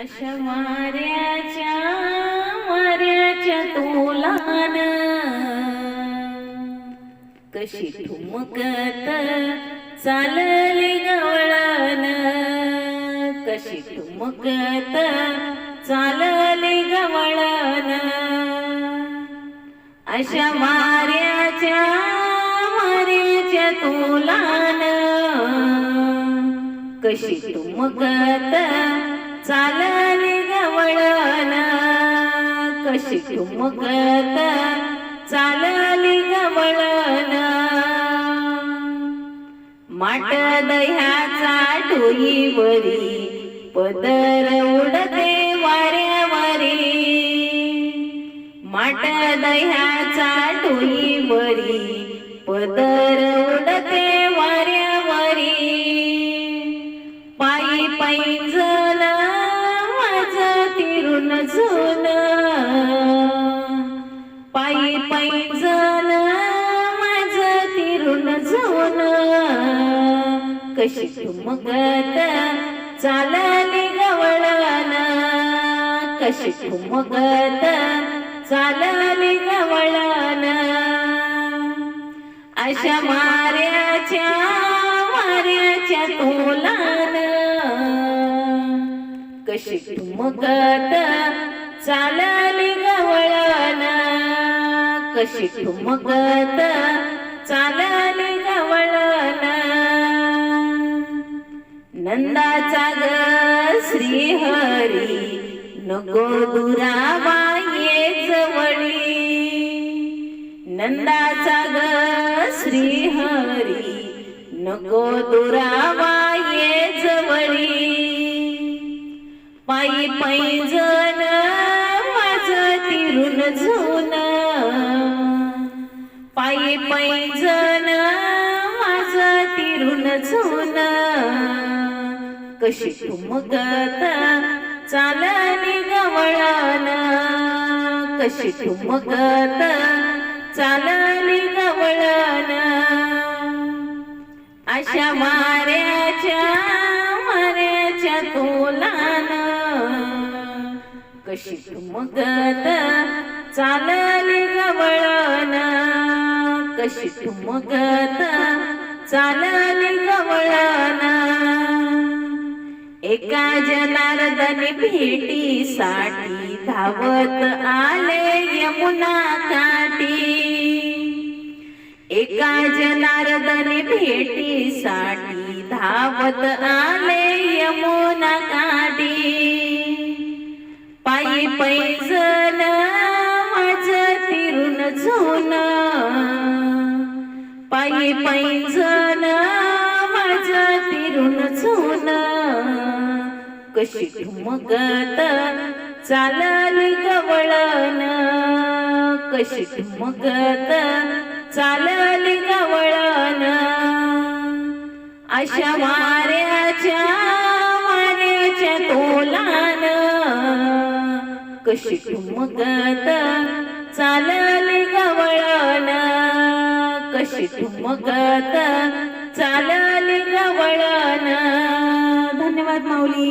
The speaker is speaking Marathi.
अशा माऱ्याच्या माऱ्याच्या तोलान कशी ठुमकत चालली गवळण कशी ठुमकत चालली गवळण अशा माऱ्याच्या वाऱ्याच्या तोलान कशी ठुमकत चालले गवळण कशी ठुमकत चालली गवळण माट दह्याचा डोईवरी पदर उडते वाऱ्यावरी. माट दह्याचा डोईवरी पदर उडते कशी ठुमकत चालली गवळण कशी ठुमकत चालली गवळण अशा माऱ्याच्या माऱ्याच्या तोलान. कशी ठुमकत चालली गवळण कशी ठुमकत चालली श्रीहरी नको दुरावा ये जवळी. नंदाचा ग श्री हरी नको दुरावा ये जवळी. पायी पैजन माझ तिरून झोन पायी पैजन माझ तिरून झुन कशी ठुमकत चालली गवळान कशी ठुमकत चालली गवळान अशा माऱ्याच्या माऱ्याच्या तोलान. कशी ठुमकत चालली गवळान कशी ठुमकत चालली गवळण. एका जनार्दनी भेटीसाठी धावत आले यमुना काठी. एका जनार्दनी भेटीसाठी धावत आले यमुना काठी. पायी पैजन माझ तिरून झोन पायी पैजन माझ तिरून झुन कशी ठुमकत चालली गवळण. कशी ठुमकत चालली गवळण. अशा वाऱ्याच्या वाऱ्याच्या तोलान. कशी ठुमकत चालली गवळण. कशी ठुमकत चालली गवळण. धन्यवाद माऊली.